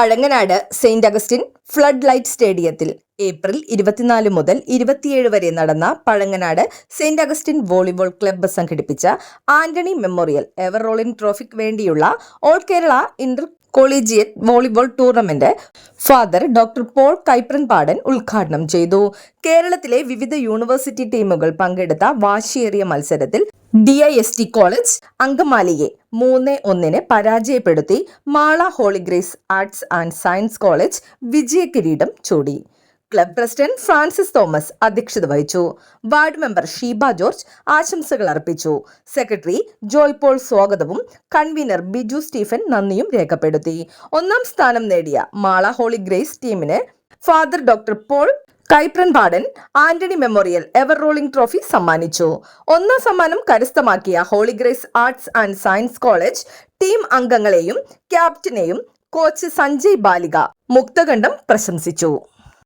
Pazhanganad saint Augustine flood light സ്റ്റേഡിയത്തിൽ April ഇരുപത്തിനാല് മുതൽ ഇരുപത്തിയേഴ് വരെ നടന്ന Pazhanganad saint Augustine volleyball club സംഘടിപ്പിച്ച ആന്റണി മെമ്മോറിയൽ എവർ റോളിൻ ട്രോഫിക്ക് വേണ്ടിയുള്ള all Kerala inter collegiate volleyball tournament father doctor Paul Kaipran Padan ഉദ്ഘാടനം ചെയ്തു. കേരളത്തിലെ വിവിധ യൂണിവേഴ്സിറ്റി ടീമുകൾ പങ്കെടുത്ത വാശിയേറിയ മത്സരത്തിൽ D I S T college അങ്കമാലിയെ മൂന്ന് ഒന്നിന് പരാജയപ്പെടുത്തി Mala Holy Grace arts and science college വിജയകിരീടം ചൂടി. ക്ലബ് പ്രസിഡന്റ് ഫ്രാൻസിസ് തോമസ് അധ്യക്ഷത വഹിച്ചു. വാർഡ് മെമ്പർ ഷീബ ജോർജ് ആശംസകൾ അർപ്പിച്ചു. സെക്രട്ടറി ജോയ് പോൾ സ്വാഗതവും കൺവീനർ ബിജു സ്റ്റീഫൻ നന്ദിയും രേഖപ്പെടുത്തി. ഒന്നാം സ്ഥാനം നേടിയ മാള ഹോളി ഗ്രേസ് ടീമിന് father doctor Paul Kaipranpadan Antony memorial ever rolling trophy സമ്മാനിച്ചു. ഒന്നാം സമ്മാനം കരസ്ഥമാക്കിയ Holy Grace arts and science college team അംഗങ്ങളെയും ക്യാപ്റ്റനെയും കോച്ച് സഞ്ജയ് ബാലിക മുക്തകണ്ഠം പ്രശംസിച്ചു.